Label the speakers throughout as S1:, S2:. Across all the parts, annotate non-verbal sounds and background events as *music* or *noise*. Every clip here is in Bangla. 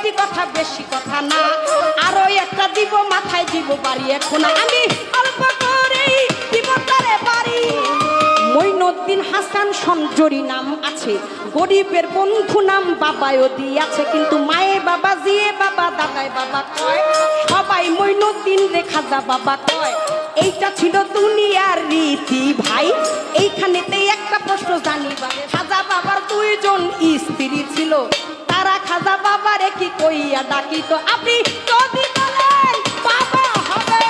S1: একটি কথা, বেশি কথা না। আরও একটা দিব, মাথায় দিব বাড়ি এখন। আমি অল্প করেই দিব তারে বাড়ি। মইনুদ্দিন হাসান সঞ্জরি নাম আছে। গরিবের বন্ধু নাম বাবায়ও দিয়াছে, কিন্তু মায়ে বাবা, জিয়ে বাবা, দাদায় বাবা কয়। সবাই মইনুদ্দিন রে খাজা বাবা কয়। এইটা ছিল দুনিয়ার রীতি, ভাই। এইখানেতে একটা প্রশ্ন জানিবারে খাজা বাবার দুইজন স্ত্রী ছিল। তারা খাজা বাবারে কি কইয়া ডাকিত? আপনি যদি বলেন বাবা হবে।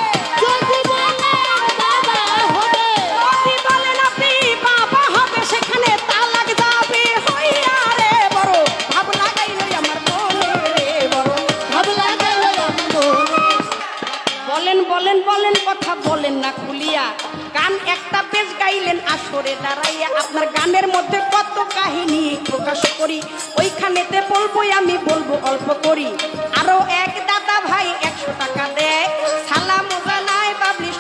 S2: যদি বলেন বাবা হবে।
S1: যদি বলেন আপনি বাবা হবে সেখানে তালাক যাবে হইয়া রে বড়। ভাব লাগাইল আমার মনে রে বড়।
S2: ভাবলা গেল আমার
S1: বলেন বলেন বলেন কথা বলেন না খুলিয়া। গান একটা বেশ গাইলেন আসরে দাঁড়াইয়া। আপনার গানের মধ্যে কত কাহিনী প্রকাশ করি। ওইখানেতে বলব আমি, বলব অল্প করি। আরও এক দাদা ভাই একশো টাকা দেয়। সালাম বাবলি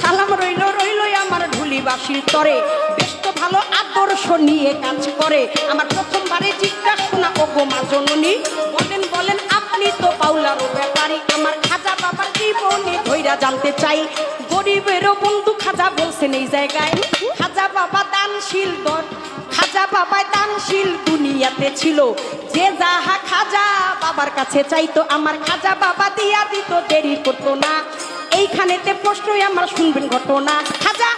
S1: সালাম রইল রইল আমার ঢুলিবাসীর তরে। বেশ তো ভালো আদর্শ নিয়ে কাজ করে। আমার প্রথমবারে জিজ্ঞাসা ও গো মা জননী, বলেন বলেন আপনি তো পাউলারও ব্যাপারী। আমার খাজা বাবার জীবনে ধৈরা জানতে চাই। গরিবেরও বন্ধু খাজা বলছেন এই জায়গায়। খাজা বাবা দানশীল দর খাজা বাবায় দানশীল দুনিয়াতে ছিল। যে যাহা খাজা বাবার কাছে চাইতো, আমার খাজা বাবা দিয়া দিত, দেরি করতো না। এইখানেতে প্রশ্নই আমার শুনবেন ঘটনা। খাজা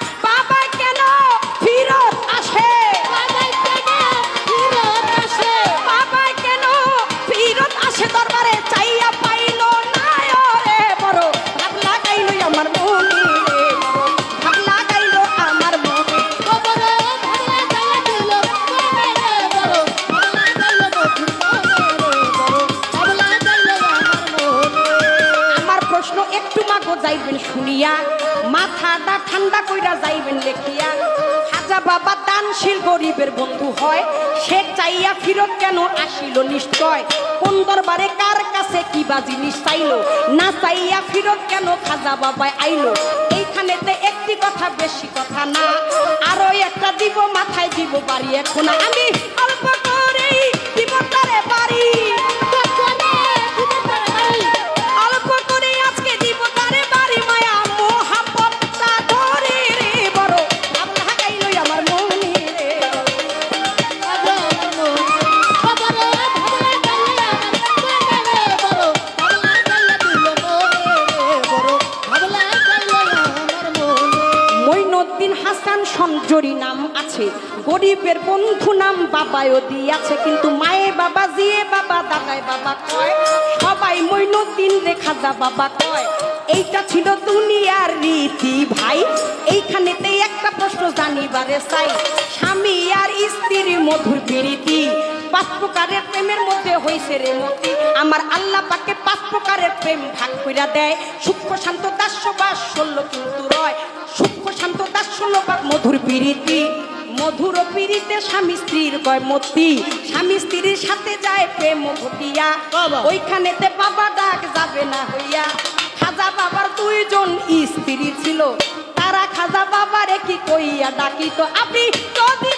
S1: কইরা লেখিয়া হাজা বাবা দানশীল গরিবের বন্ধু হয়, সে চাইয়া ফিরত কেন আসিল নিশ্চয়? কোন দরবারে কার কাছে কি বা জিনিস চাইলো না চাইয়া ফিরত কেন খাজা বাবায় আইলো? এইখানেতে একটি কথা, বেশি কথা না, আরও একটা দিব, মাথায় দিব বাড়ি এখন আমি। দিয়াছে কিন্তু মায়ে বাবা জিয়ে বাবা দাদায় বাবা কয়, সবাই মইনুদ্দিন রে খাজা বাবা কয়। এইটা ছিল দুনিয়ার রীতি ভাই, এইখানেতে একটা প্রশ্ন জানিবারে চাই। স্বামী আর স্ত্রীর মধুর প্রীতি, পাঁচ প্রকারের প্রেমের মধ্যে হইছে রে মতি। আমার আল্লাহ পাকে পাঁচ প্রকারের প্রেম ভাগ কইরা দেয়। সূক্ষ্ম শান্ত দাস্যবাস ষোল কিন্তু রয়। সূক্ষ্ম শান্ত দাস্যবাস মধুর প্রীতি। মধুর পিড়িতে স্বামী স্ত্রীর কয় মতি স্বামী স্ত্রীর সাথে যায় প্রেম ঘটিয়া।
S2: ওইখানে
S1: ওইখানেতে বাবা ডাক যাবে না হইয়া। খাজা বাবার দুইজন স্ত্রী ছিল। তারা খাজা বাবারে কি কইয়া ডাকিত? আপনি যদি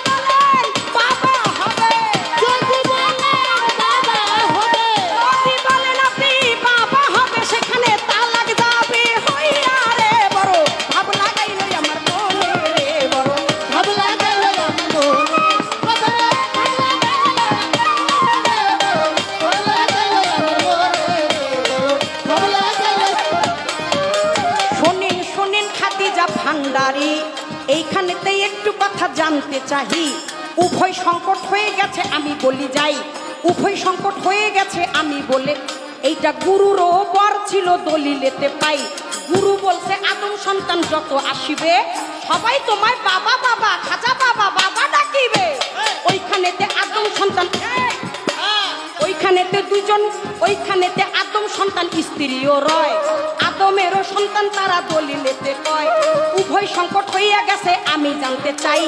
S1: ভান্ডারি এইখানেতে একটু কথা জানতে চাহি। উভয় সংকট হয়ে গেছে আমি বলি যাই। উভয় সংকট হয়ে গেছে আমি বলে এইটা গুরুরও বর ছিল দলিলেতে পাই। গুরু বলছে আদম সন্তান যত আসিবে সবাই তোমায় বাবা বাবা খাজা বাবা বাবা ডাকিবে। ওইখানেতে আদম সন্তান ওইখানেতে দুজন, ওইখানেতে আদম সন্তান, স্ত্রীও রয়। আদমেরও সন্তান, তারা দলিলেতে কয়, উভয় সংকট হইয়া গেছে, আমি জানতে চাই,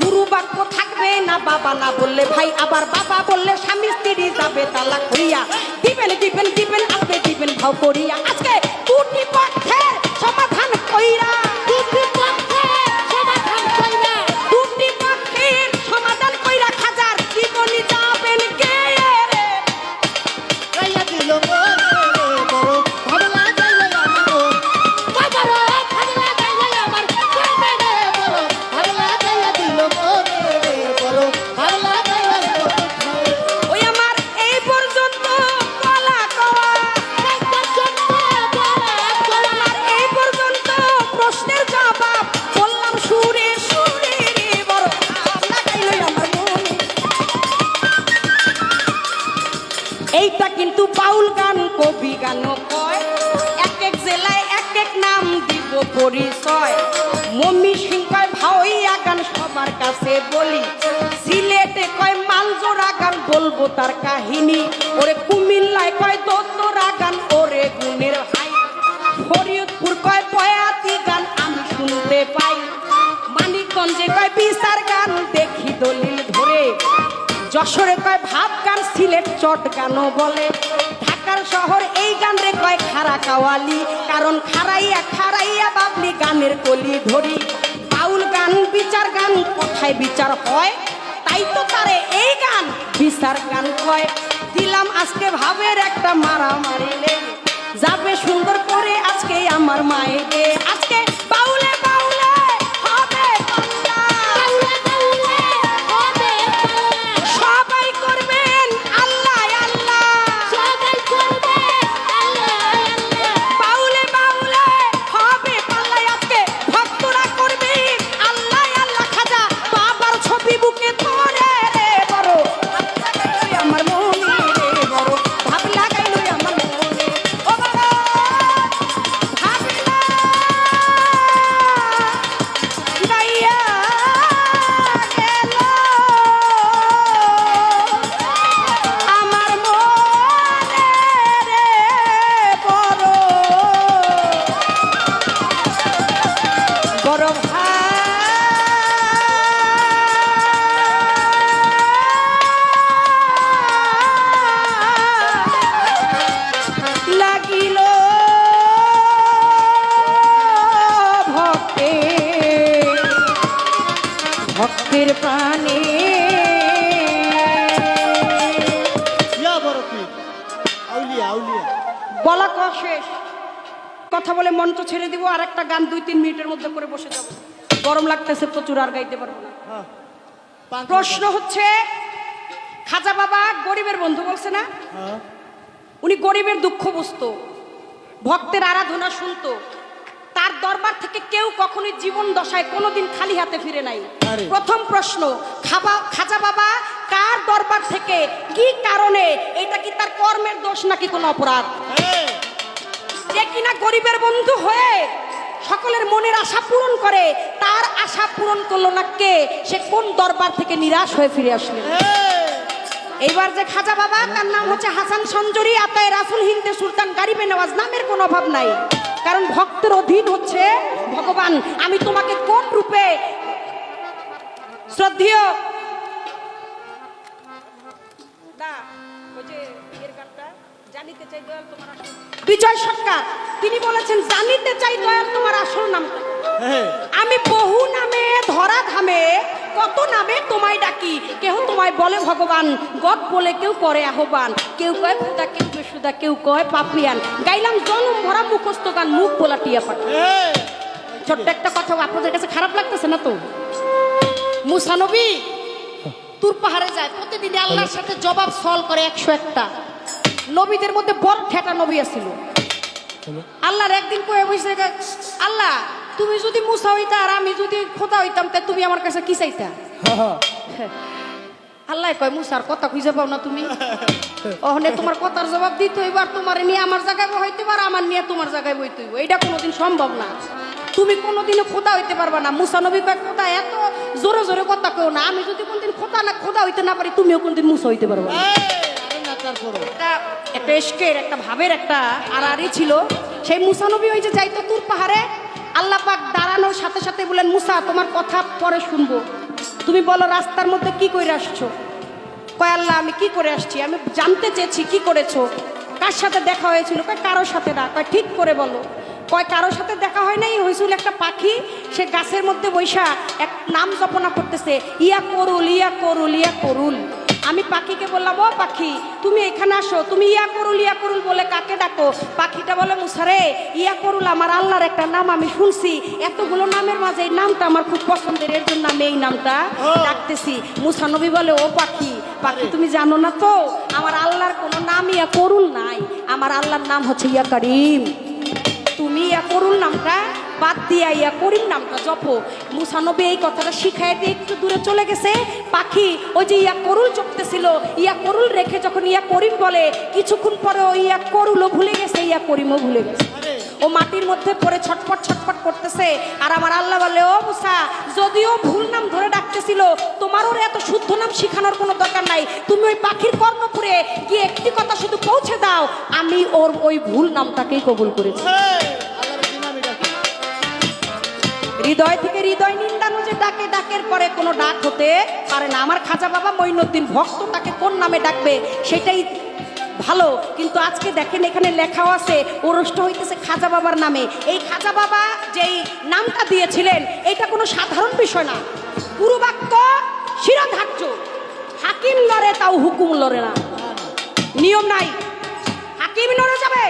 S1: গুরু বাক্য থাকবে না বাবা না বললে ভাই, আবার বাবা বললে স্বামী, স্ত্রী যাবে তালাক হইয়া। দিবেন দিবেন দিবেন, আপনি দিবেন, ভাও করিয়া। আজকে দুটি পক্ষের সমাধান কইরা বলব তার কাহিনী। ওরে কুমিল্লায় কয় দোতরা গান, ওরে গুণের ভাই ফরিদপুর কয় বয়াতি গান, আমি শুনতে পাই। মানিকগঞ্জে কয় বিচার গান, দেখি দলিল ধরে। যশোরে কয় ভাব গান, সিলেট চট গানও বলে। ঢাকার শহর এই গান রে কয় খারা কাওয়ালি। কারণ খারাইয়া খারাইয়া বাবলি গানের কলি ধরি। বাউল গান, বিচার গান, কোথায় বিচার হয়? তাই তো তারে এই গান। বিচার গান কয়, দিলাম আজকে ভাবের একটা মারা মারিলে যাবে সুন্দর করে আজকে আমার মায়ের আজকে বাউলে কথা বলে মঞ্চ ছেড়ে দিব আর একটা গান দুই তিন মিনিটের মধ্যে করে বসে যাব। গরম লাগতেছে প্রচুর আর গাইতে পারব না।
S2: হ্যাঁ।
S1: প্রশ্ন হচ্ছে খাজা বাবা গরিবের বন্ধু বলছে না?
S2: হ্যাঁ।
S1: উনি গরিবের দুঃখ বুঝতো ভক্তের আরাধনা শুনতো। তার দরবার থেকে কেউ কখনোই জীবন দশায় কোনোদিন খালি হাতে ফিরে নাই। প্রথম প্রশ্ন খাবা খাজা বাবা কার দরবার থেকে কি কারণে এটা কি তার কর্মের দোষ নাকি কোনো অপরাধ?
S2: এই,
S1: যে কিনা গরিবের বন্ধু হয়ে সকলের মনের আশা পূরণ করে তার আশা পূরণ করল না কে? সে কোন দরবার থেকে নিরাশ হয়ে ফিরে আসলেন
S2: এই,
S1: এইবার যে খাজা বাবা তার নাম হচ্ছে হাসান সঞ্জরি আতায় রাসুল হিন্দে সুলতান গারিবে নেওয়াজ নামের কোনো অভাব নাই। কারণ ভক্তের অধীন হচ্ছে ভগবান। আমি তোমাকে কোন রূপে শ্রদ্ধেয় বিজয় সরকার তিনি বলেছেন জানিতে চাই দয়াল তোমার আসল
S2: নাম
S1: আমি বহু নামে ধরা ধামে কত নামে তোমায় ডাকি। কেউ তোমায় বলে ভগবান গদ বলে কেউ করে আহ্বান। কেউ কয় খুদা কেউ বেসুদা কেউ কয় পাপিয়ান গাইলাম জনম ভরা মুখস্থ গান মুখ বলা টিয়া পাখি
S2: এই,
S1: ছোট্ট একটা কথা আপনাদের কাছে খারাপ লাগতেছে না তো? মুসানবী তুর পাহাড়ে যায়। প্রতিদিন আল্লাহর সাথে জবাব সল করে একশো একটা। নবীদের মধ্যে বড় ঠেটা নবী আছিল। আল্লাহর একদিন কয়ে বসে আল্লাহ তুমি যদি মুসা হইতা আর আমি যদি খোদা হইতাম তা তুমি আমার কাছে কি চাইতা? *laughs* আল্লাহ কয় মুসার কথা খুঁজে পাও না তুমি। ওহনে তোমার কথার জবাব দিতে আর তোমার নিয়ে আমার জায়গায় হইতে পার আমার নিয়ে তোমার জায়গায় বইতে হইব। এটা কোনোদিন সম্ভব না। তুমি কোনোদিনও খোদা হইতে পারবা না। মুসা নবী কয় খোদা এত জোরে জোরে কথা কেউ না। আমি যদি কোনদিন খোদা না খোদা হইতে না পারি তুমিও কোনদিন মুসা হইতে পারবা না।
S2: করো।
S1: একটা একটা একটা ভাবের একটা আড়াআড়ি ছিল। সেই মুসানবী ওই যে যাইতো তুর পাহাড়ে আল্লাহ পাক দাঁড়ানোর সাথে সাথে বলেন মুসা, তোমার কথা পরে শুনব। তুমি বলো, রাস্তার মধ্যে কি করে আসছো? কয়, আল্লাহ, আমি কি করে আসছি? আমি জানতে চেয়েছি কি করেছ? কার সাথে দেখা হয়েছিল? কয় কারোর সাথে না। কয়, ঠিক করে বলো। কয়, কারোর সাথে দেখা হয় নাই? হয়েছিল একটা পাখি, সে গাছের মধ্যে বৈশা এক নাম জপনা করতেছে, ইয়া করুল ইয়া করুল ইয়া করুল। আমি পাখিকে বললাম ও পাখি তুমি এখানে আসো। তুমি ইয়া করুল ইয়া করুল বলে কাকে ডাকো? পাখিটা বলে মুসারে ইয়া করুল আমার আল্লাহর একটা নাম আমি শুনছি। এতগুলো নামের মাঝে এই নামটা আমার খুব পছন্দের এর জন্য আমি এই নামটা ডাকতেছি। মুসানবী বলে ও পাখি পাখি তুমি জানো না তো আমার আল্লাহর কোনো নাম ইয়া করুল নাই। আমার আল্লাহর নাম হচ্ছে ইয়া করিম। তুমি ইয়া করুল নামটা বাদ দিয়া ইয়া করিম নামটা জপো। মুসানবী এই কথাটা শিখাই দিয়ে একটু দূরে চলে গেছে। পাখি ওই যে ইয়া করুল জপতেছিল, ইয়া করুল রেখে যখন ইয়া করিম বলে, কিছুক্ষণ পরে ওই ইয়া করুলও ভুলে গেছে, ইয়া করিমও ভুলে গেছে। ও মাটির মধ্যে পড়ে ছটপট ছটপট করতেছে। আর আমার আল্লাহ বলে, ও মুসা, যদিও ভুল নাম ধরে ডাকতেছিল, তোমার ওর এত শুদ্ধ নাম শিখানোর কোনো দরকার নাই। তুমি ওই পাখির কর্ণপুরে গিয়ে একটি কথা শুধু পৌঁছে দাও। আমি ওর ওই ভুল নামটাকেই কবুল করেছি। হৃদয় থেকে হৃদয় নিন্দানো যে ডাকে, ডাকের পরে কোনো ডাক হতে পারে না। আমার খাজা বাবা মঈনুদ্দিন ভক্ত, তাকে কোন নামে ডাকবে সেটাই ভালো। কিন্তু আজকে দেখেন এখানে লেখাও আছে, ওরষ্ট হইতেছে খাজা বাবার নামে। এই খাজা বাবা যেই নামটা দিয়েছিলেন, এটা কোনো সাধারণ বিষয় না। পুরো বাক্য শিরোধার্য। হাকিম লড়ে তাও হুকুম লড়ে না। নিয়ম নাই। হাকিম নড়ে যাবে,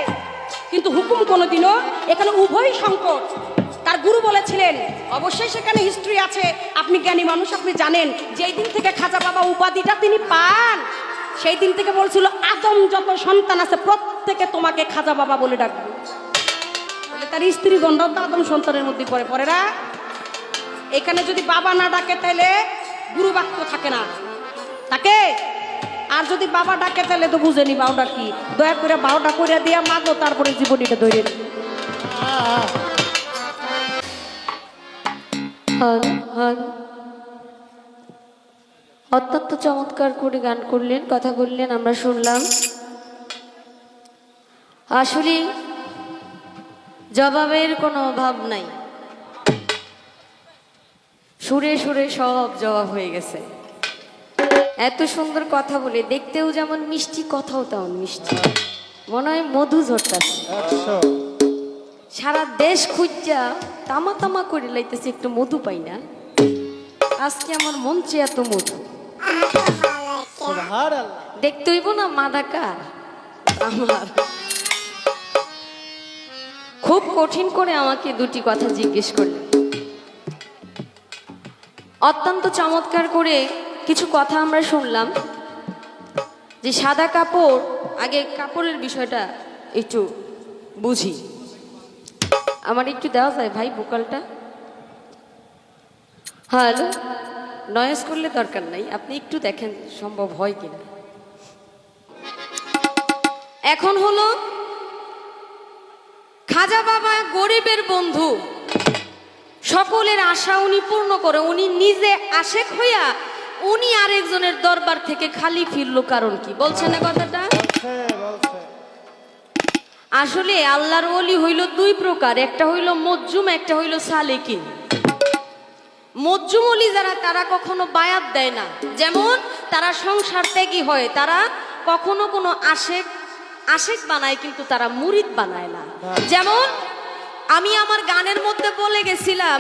S1: কিন্তু হুকুম কোনোদিনও এখানে উভয় সংকট। তার গুরু বলেছিলেন, অবশ্যই সেখানে হিস্ট্রি আছে। আপনি জ্ঞানী মানুষ, আপনি জানেন, যেই দিন থেকে খাজা বাবা উপাধিটা তিনি পান, সেই দিন থেকে বলছিল, আদম যত সন্তান আছে, প্রত্যেকে তোমাকে খাজা বাবা বলে ডাকবে। তার স্ত্রী গন্ডাও তো আদম সন্তানের মধ্যে পড়ে পড়েরা এখানে যদি বাবা না ডাকে, তাহলে গুরু বাক্য থাকে না। তাকে? আর যদি বাবা ডাকে, তাহলে তো বুঝেনি বাউটা কি। দয়া করে বাউটা করে দিয়া মাগো, তারপরে জীবনীটা ধরে
S3: অত্যন্ত চমৎকার করে গান করলেন, কথা বললেন, আমরা শুনলাম। আসলে জবাবের কোনো অভাব নাই। সুরে সুরে সব জবাব হয়ে গেছে। এত সুন্দর কথা বলে, দেখতেও যেমন মিষ্টি, কথাও তেমন মিষ্টি। মনে হয় মধু ঝরতাছে।
S2: একশো
S3: সারা দেশ খুঁজা তামা তামা করে লাইতেছে একটু মধু পাই না। আজকে আমার মঞ্চে এত মধু। দেখতে হইব না মাদাকার আমার। খুব কঠিন করে আমাকে দুটি কথা জিজ্ঞেস করলেন। অত্যন্ত চমৎকার করে কিছু কথা আমরা শুনলাম যে সাদা কাপড় আগে কাপড়ের বিষয়টা একটু বুঝি। আমার একটু দেওয়া যায় ভাই বোকালটা হ্যালো নয়েস করলে দরকার নাই, আপনি একটু দেখেন সম্ভব হয় কিনা। এখন হলো খাজা বাবা গরিবের বন্ধু। সকলের আশা উনি পূর্ণ করে, উনি নিজে আশেক হইয়া উনি আরেকজনের দরবার থেকে খালি ফিরলো, কারণ কি? বলছেন না কথাটা?
S2: বলছে বলছে
S3: আসলে আল্লাহর ওলি হইল দুই প্রকার, একটা হইল মজ্জুম, একটা হইল সালেকিন। মজ্জুম অলি যারা, তারা কখনো বায়াত দেয় না। যেমন, তারা সংসার ত্যাগী হয়, তারা কখনো কোনো আশেক আশেক বানায়, কিন্তু তারা মুরিদ বানায় না। যেমন, আমি আমার গানের মধ্যে বলে গেছিলাম,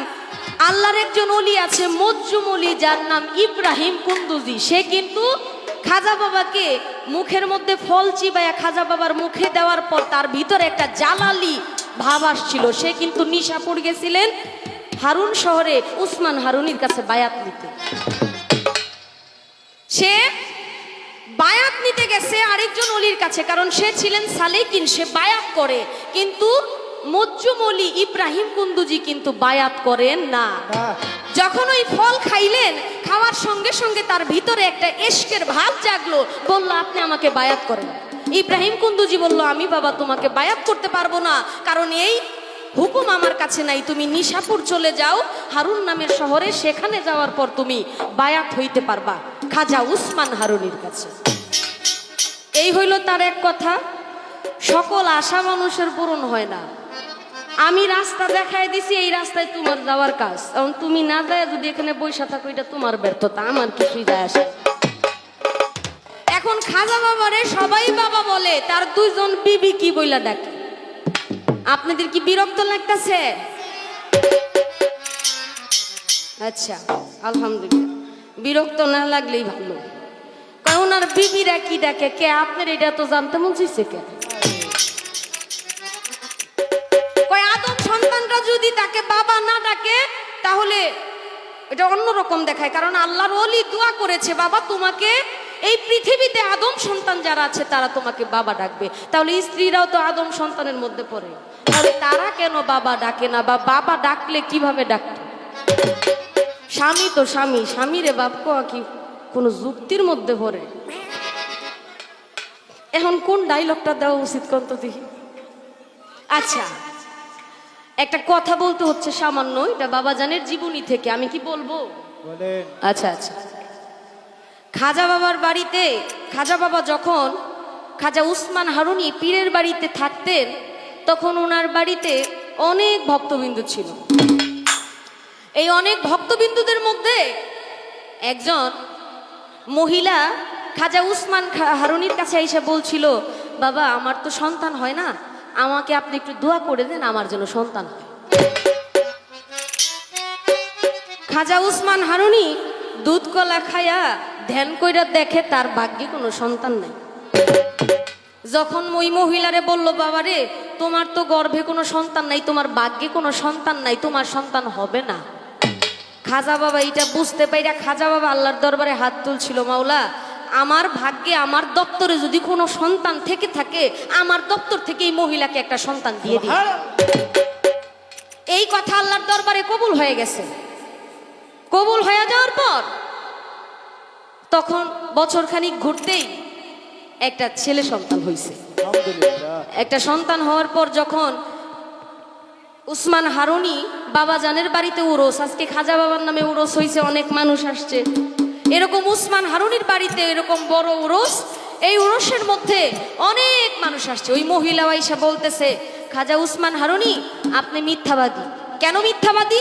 S3: আল্লাহর একজন অলি আছে, মজ্জুম অলি যার নাম ইব্রাহিম কুন্দুজি। সে কিন্তু খাজা বাবাকে মুখের মধ্যে ফল চিবাইয়া খাজা বাবার মুখে দেওয়ার পর তার ভিতরে একটা জালালি ভাব আসছিল। সে কিন্তু নিশাপুর গেছিলেন হারুন শহরে উসমান হারুনির কাছে বায়াত নিতে। সে বায়াত নিতে গেছে আরেকজন অলির কাছে, কারণ সে ছিলেন সালেকিন, সে বায়াত করে। কিন্তু মজ্জুম অলি ইব্রাহিম কুন্দুজি কিন্তু বায়াত করেন না
S2: না।
S3: যখন ওই ফল খাইলেন, খাওয়ার সঙ্গে সঙ্গে তার ভিতরে একটা এশকের ভাব জাগলো। বলল, আপনি আমাকে বায়াত করেন। ইব্রাহিম কুন্দুজি বলল, আমি বাবা তোমাকে বায়াত করতে পারব না, কারণ এই হুকুম আমার কাছে নাই। তুমি নিশাপুর চলে যাও, হারুন নামের শহরে সেখানে যাওয়ার পর তুমি বায়াত হইতে পারবা, খাজা উসমান হারুনির কাছে। এই হইল তার এক কথা, সকল আশা মানুষের পূরণ হয় না। আমি রাস্তা দেখাই দিছি, এই রাস্তায় তোমার যাওয়ার কাজ। এখন তুমি না যায় যদি এখানে বৈশা থাকো, এটা তোমার ব্যর্থতা, আমার কিছুই যায় আসে এখন খাজা বাবারে সবাই বাবা বলে, তার দুইজন বিবি কি বইলা ডাকে? আপনাদের কি বিরক্ত লাগতেছে? আচ্ছা আলহামদুলিল্লাহ। বিরক্ত না লাগলেই ভালো। কারণ আর বিবিরা কি ডাকে? কে আপনার এটা তো জানতে মন চাইছে কে? তাকে বাবা না ডাকে, তাহলে এটা অন্যরকম দেখায়। কারণ আল্লাহর ওলি দোয়া করেছে, বাবা, তোমাকে এই পৃথিবীতে আদম সন্তান যারা আছে, তারা তোমাকে বাবা ডাকবে। তাহলে স্ত্রীরাও তো আদম সন্তানের মধ্যে পড়ে। তাহলে তারা কেন বাবা ডাকে না? বা বাবা ডাকলে কীভাবে ডাকবে? স্বামী তো স্বামী স্বামীরে বাপ কি কোনো যুক্তির মধ্যে পড়ে? এখন কোন ডাইলগটা দেওয়া উচিত কন্ত দেখি আচ্ছা। একটা কথা বলতে হচ্ছে সামান্য এটা বাবাজানের জীবনী থেকে আমি কি বলব? আচ্ছা আচ্ছা। খাজা বাবার বাড়িতে খাজা বাবা যখন খাজা উসমান হারুনি পীরের বাড়িতে থাকতেন তখন ওনার বাড়িতে অনেক ভক্তবিন্দু ছিল। এই অনেক ভক্তবিন্দুদের মধ্যে একজন মহিলা খাজা উসমান হারুনির কাছে এসে বলছিল বাবা আমার তো সন্তান হয় না। আমাকে আপনি একটু দোয়া করে দেন, আমার জন্য সন্তান খাজা উসমান হারুনি দুধ কলা খায়া ধ্যান কইরা দেখে তার ভাগ্যে কোনো সন্তান নাই। যখন ওই মহিলারে বলল বাবা রে তোমার তো গর্ভে কোনো সন্তান নাই, তোমার ভাগ্যে কোনো সন্তান নাই, তোমার সন্তান হবে না। খাজা বাবা এটা বুঝতে পাইরা খাজা বাবা আল্লাহর দরবারে হাত তুলছিল, মাওলা আমার ভাগ্যে আমার দপ্তরে যদি কোনো সন্তান থেকে থাকে আমার দপ্তর থেকে এই মহিলাকে একটা সন্তান দিয়ে দিই এই কথা আল্লাহর দরবারে কবুল হয়ে গেছে। কবুল হয়ে যাওয়ার পর তখন বছর খানিক ঘুরতেই একটা ছেলে সন্তান হয়েছে একটা সন্তান হওয়ার পর যখন উসমান হারুনি বাবা বাবাজানের বাড়িতে উরস আজকে খাজা বাবার নামে উরস হয়েছে অনেক মানুষ আসছে। এরকম উসমান হারুনির বাড়িতে এরকম বড় উরস এই উরসের মধ্যে অনেক মানুষ আসছে। ওই মহিলা আইসা বলতেছে, খাজা উসমান হারুনি, আপনি মিথ্যাবাদী। কেন মিথ্যাবাদী?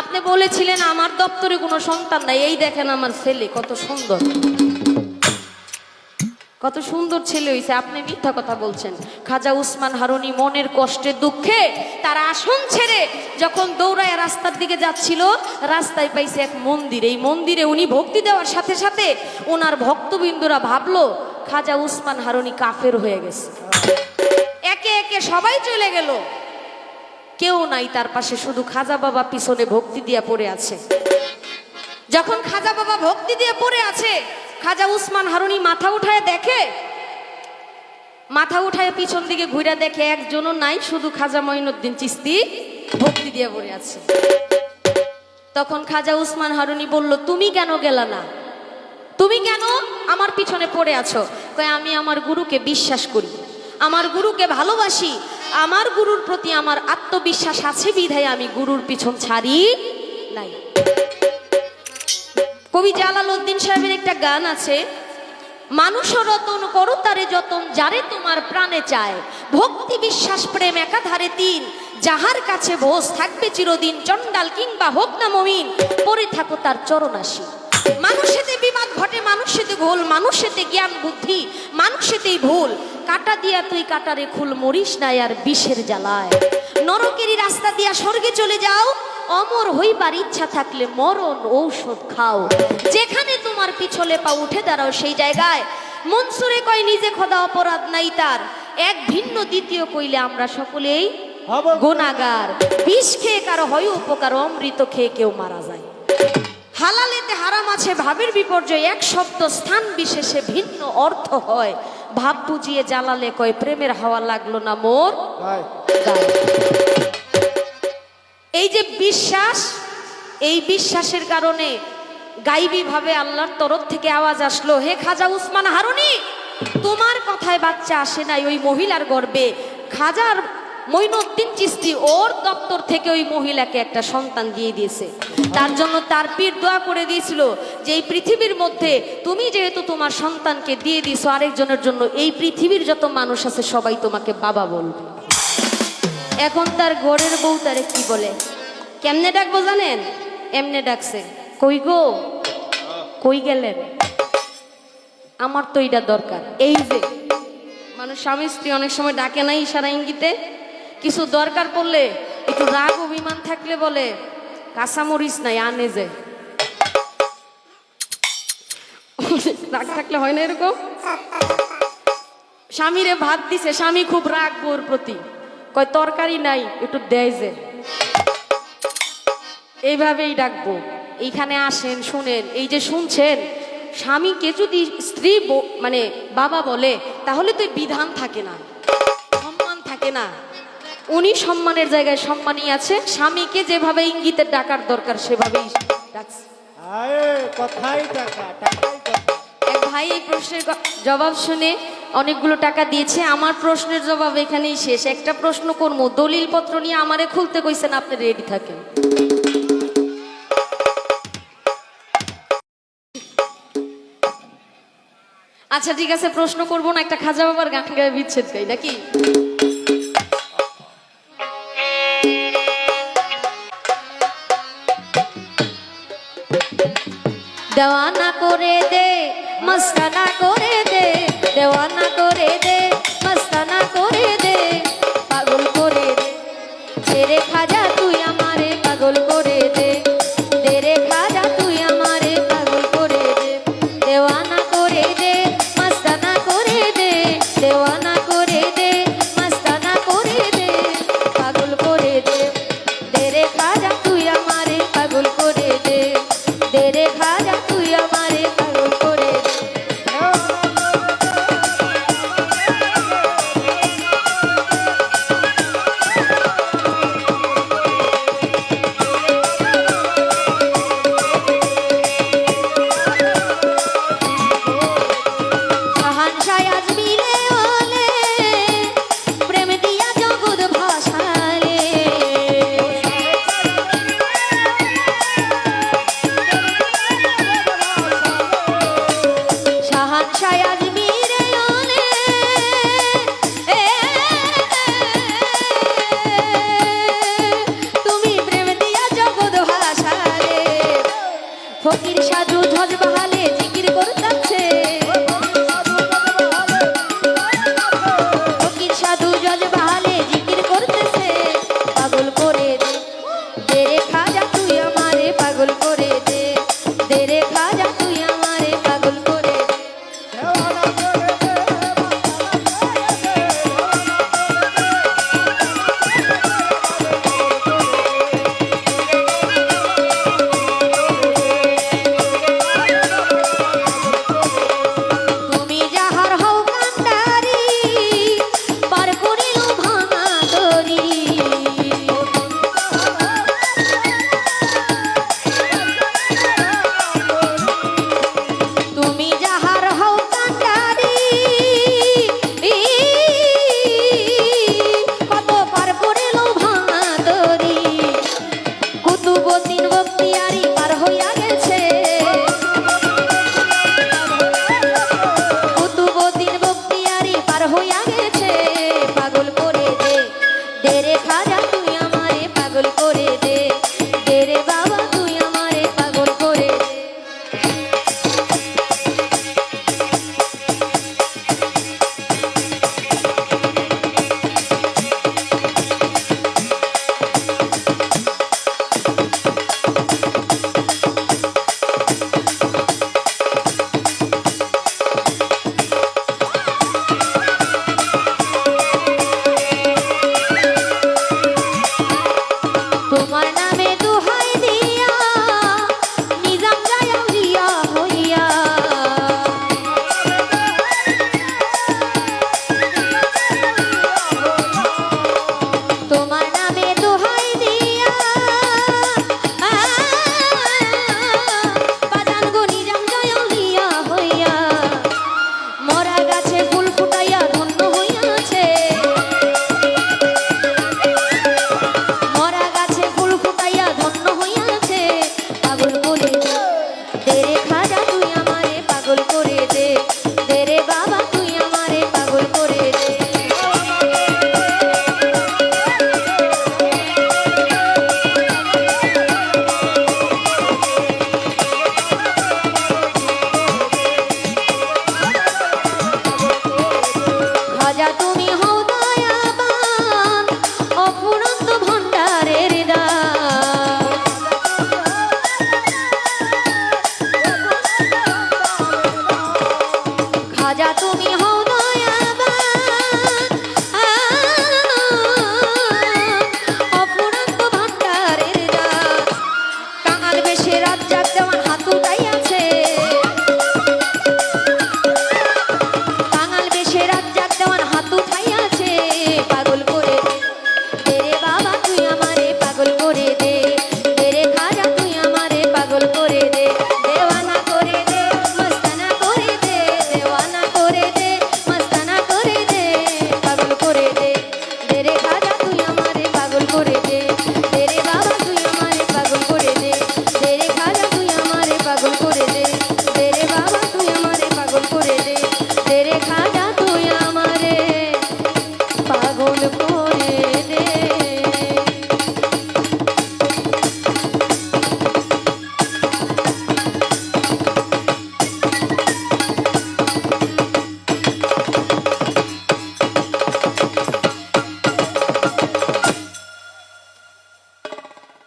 S3: আপনি বলেছিলেন, আমার দপ্তরে কোনো সন্তান নাই। এই দেখেন আমার ছেলে, কত সুন্দর। কত সুন্দর ছেলে হয়েছে আপনি মিথ্যা কথা বলছেন। খাজা উসমান হারুনি মনের কষ্টে, দুঃখে তার আসন ছেড়ে যখন দৌড়ায় রাস্তার দিকে যাচ্ছিল, রাস্তায় পাইছে এক মন্দির। এই মন্দিরে উনি ভক্তি দেওয়ার সাথে সাথে ওনার ভক্তবিন্দুরা ভাবলো, খাজা উসমান হারুনি কাফের হয়ে গেছে। একে একে সবাই চলে গেল। কেউ নাই তার পাশে, শুধু খাজা বাবা পিছনে ভক্তি দিয়া পড়ে আছে। যখন খাজা বাবা ভক্তি দিয়ে পড়ে আছে খাজা উসমান হারুনি মাথা উঠায় দেখে? মাথা উঠায় পিছন দিকে ঘুরে দেখে একজনও নাই, শুধু খাজা মঈনুদ্দিন চিস্তি ভক্তি দিয়ে পড়ে আছে। তখন খাজা উসমান হারুনি বলল, তুমি কেন গেলা না? তুমি কেন আমার পিছনে পড়ে আছো? কয়, আমি আমার গুরুকে বিশ্বাস করি। আমার গুরুকে ভালোবাসি। আমার গুরুর প্রতি আমার আত্মবিশ্বাস আছে বিধায় আমি গুরুর পিছন ছাড়ি নাই। কবি জালাল উদ্দিন সাহেবের একটা গান আছে, মানুষ রতন করো তারে যতন যারে তোমার প্রাণে চায়। ভক্তি বিশ্বাস প্রেম একাধারে তিন, যাহার কাছে ভোজ থাকবে চিরদিন, চণ্ডাল কিংবা হোক না মমিন পরে থাকো তার চরণাসী। মানুষেতে বিবাদ ঘটে, মানুষেতে ভুল, মানুষেতে জ্ঞান বুদ্ধি, মানুষেতেই ভুল। কাটা দিয়া তুই কাটারে খুল, মরিস নাই আর বিষের জ্বালায়। নরকেরই রাস্তা দিয়া স্বর্গে চলে যাও অমর হইবার ইচ্ছা থাকলে মরণ ঔষধ খাও। যেখানে তোমার পিছলে পা উঠে দাঁড়াও সেই জায়গায়। মনসুরে কয় নিজে খোদা অপরাধ নাই তার। এক ভিন্ন দ্বিতীয় কইলে আমরা সকলেই
S2: হব।
S3: গুণাগার। বিষ খেয়ে কারও হয় উপকার অমৃত খেয়ে কেউ মারা যায়। হালালেতে হারাম আছে ভাবের বিপর্যয়। এক শব্দ স্থান বিশেষে ভিন্ন অর্থ হয়। ভাব বুঝিয়ে জ্বালালে কয় প্রেমের হাওয়া লাগল না মোর। এই যে বিশ্বাস, এই বিশ্বাসের কারণে গাইবি ভাবে আল্লাহর তরফ থেকে আওয়াজ আসলো, হে খাজা উসমান হারুনি, তোমার কথায় বাচ্চা আসে নাই ওই মহিলার গর্বে। খাজার মইনুদ্দিন চিস্তি ওর দপ্তর থেকে ওই মহিলাকে একটা সন্তান দিয়ে দিয়েছে। তার জন্য তার পীর দোয়া করে দিয়েছিল যে, এই পৃথিবীর মধ্যে তুমি যেহেতু তোমার সন্তানকে দিয়ে দিয়েছ, আরেকজনের জন্য এই পৃথিবীর যত মানুষ আছে সবাই তোমাকে বাবা বলবে। এখন তার ঘরের বউ তারে কি বলে? কেমনে ডাকবো জানেন? এমনে ডাকছে, কই গো? কই গেলেন আমার তো এটা দরকার। এই যে, মানুষ স্বামী স্ত্রী অনেক সময় ডাকে না ইশারা ইঙ্গিতে। কিছু দরকার পড়লে একটু রাগ, অভিমান থাকলে বলে, কাঁচামরিচ নাই, আনে যে। রাগ থাকলে হয় না এরকম? স্বামীরে ভাত দিছে, স্বামী খুব রাগ বোর প্রতি। কয় তরকারি নাই একটু দেয় যে। এইভাবেই ডাকবো। এইখানে আসেন শুনেন। এই যে শুনছেন স্বামীকে যদি স্ত্রী মানে বাবা বলে তাহলে তো বিধান থাকে না সম্মান থাকে না। উনি সম্মানের জায়গায় সম্মানই আছে স্বামীকে যেভাবে ইঙ্গিতে ডাকার দরকার সেভাবেই ডাকছে। এক ভাই এই প্রশ্নের জবাব শুনে অনেকগুলো টাকা দিয়েছে। আমার প্রশ্নের জবাব এখানেই শেষ। একটা প্রশ্ন করব। দলিল পত্র নিয়ে আমারে খুলতে কইছেন আপনি রেডি থাকেন। আচ্ছা ঠিক আছে, প্রশ্ন করব না, একটা খাজা বাবার গান গায়ে বিচ্ছেদ গাই, নাকি? দেওয়ানা করে দে, মস্তানা করে দে দেওয়ানা করে দে মস্তানা করে দে পাগল করে দে। তেরে খাজা তুই